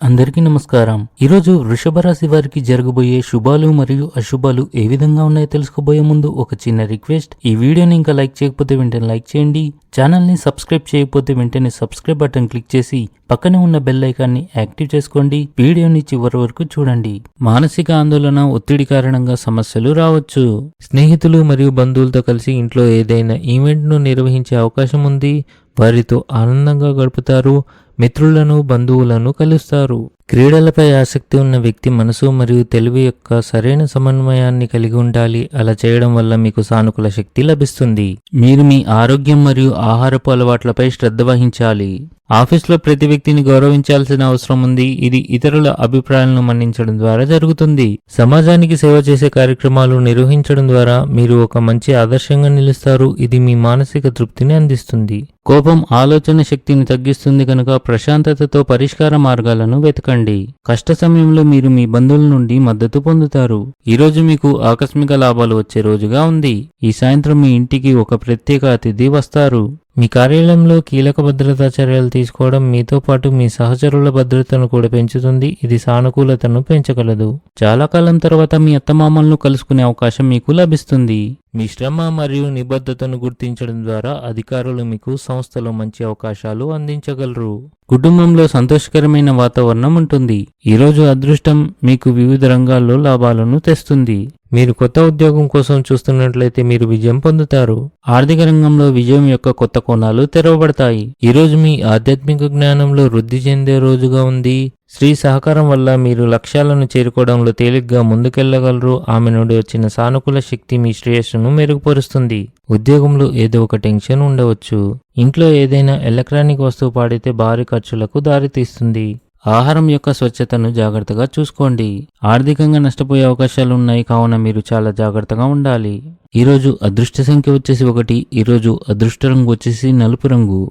అందరికీ నమస్కారం. ఈరోజు వృషభ రాశి వారికి జరగబోయే శుభాలు మరియు అశుభాలు ఏ విధంగా ఉన్నాయో తెలుసుకోబోయే ముందు ఒక చిన్న రిక్వెస్ట్. ఈ వీడియోని ఇంకా లైక్ చేయకపోతే వెంటనే లైక్ చేయండి. ఛానల్ని సబ్స్క్రైబ్ చేయకపోతే వెంటనే సబ్స్క్రైబ్ బటన్ క్లిక్ చేసి పక్కనే ఉన్న బెల్ ఐకాన్ని యాక్టివ్ చేసుకోండి. వీడియోని చివరి వరకు చూడండి. మానసిక ఆందోళన ఒత్తిడి కారణంగా సమస్యలు రావచ్చు. స్నేహితులు మరియు బంధువులతో కలిసి ఇంట్లో ఏదైనా ఈవెంట్ను నిర్వహించే అవకాశం ఉంది. వారితో ఆనందంగా గడుపుతారు మిత్రులను బంధువులను కలుస్తారు. క్రీడలపై ఆసక్తి ఉన్న వ్యక్తి మనసు మరియు తెలివి యొక్క సరైన సమన్వయాన్ని కలిగి ఉండాలి. అలా చేయడం వల్ల మీకు సానుకూల శక్తి లభిస్తుంది. మీరు మీ ఆరోగ్యం మరియు ఆహారపు అలవాట్లపై శ్రద్ధ వహించాలి. ఆఫీస్లో ప్రతి వ్యక్తిని గౌరవించాల్సిన అవసరం ఉంది. ఇది ఇతరుల అభిప్రాయాలను మన్నించడం ద్వారా జరుగుతుంది. సమాజానికి సేవ చేసే కార్యక్రమాలు నిర్వహించడం ద్వారా మీరు ఒక మంచి ఆదర్శంగా నిలుస్తారు. ఇది మీ మానసిక తృప్తిని అందిస్తుంది. కోపం ఆలోచన శక్తిని తగ్గిస్తుంది కనుక ప్రశాంతతతో పరిష్కార మార్గాలను వెతకండి. కష్ట సమయంలో మీరు మీ బంధువుల నుండి మద్దతు పొందుతారు. ఈరోజు మీకు ఆకస్మిక లాభాలు వచ్చే రోజుగా ఉంది. ఈ సాయంత్రం మీ ఇంటికి ఒక ప్రత్యేక అతిథి వస్తారు. మీ కార్యాలయంలో కీలక భద్రతా చర్యలు తీసుకోవడం మీతో పాటు మీ సహచరుల భద్రతను కూడా పెంచుతుంది. ఇది సానుకూలతను పెంచగలదు. చాలా కాలం తర్వాత మీ అత్తమామలను కలుసుకునే అవకాశం మీకు లభిస్తుంది. మీ శ్రమ మరియు నిబద్ధతను గుర్తించడం ద్వారా అధికారులు మీకు సంస్థలో మంచి అవకాశాలు అందించగలరు. కుటుంబంలో సంతోషకరమైన వాతావరణం ఉంటుంది. ఈరోజు అదృష్టం మీకు వివిధ రంగాల్లో లాభాలను తెస్తుంది. మీరు కొత్త ఉద్యోగం కోసం చూస్తున్నట్లయితే మీరు విజయం పొందుతారు. ఆర్థిక రంగంలో విజయం యొక్క కొత్త కోణాలు తెరవబడతాయి. ఈరోజు మీ ఆధ్యాత్మిక జ్ఞానంలో వృద్ధి చెందే రోజుగా ఉంది. స్త్రీ సహకారం వల్ల మీరు లక్ష్యాలను చేరుకోవడంలో తేలిగ్గా ముందుకెళ్ళగలరు. ఆమె నుండి వచ్చిన సానుకూల శక్తి మీ శ్రేయస్సును మెరుగుపరుస్తుంది. ఉద్యోగంలో ఏదో ఒక టెన్షన్ ఉండవచ్చు. ఇంట్లో ఏదైనా ఎలక్ట్రానిక్ వస్తువు పాడితే భారీ ఖర్చులకు దారితీస్తుంది ఆహారం యొక్క స్వచ్ఛతను జాగ్రత్తగా చూసుకోండి. ఆర్థికంగా నష్టపోయే అవకాశాలు ఉన్నాయి కావున మీరు చాలా జాగ్రత్తగా ఉండాలి. ఈరోజు అదృష్ట సంఖ్య వచ్చేసి ఒకటి ఈరోజు అదృష్ట రంగు వచ్చేసి నలుపు రంగు.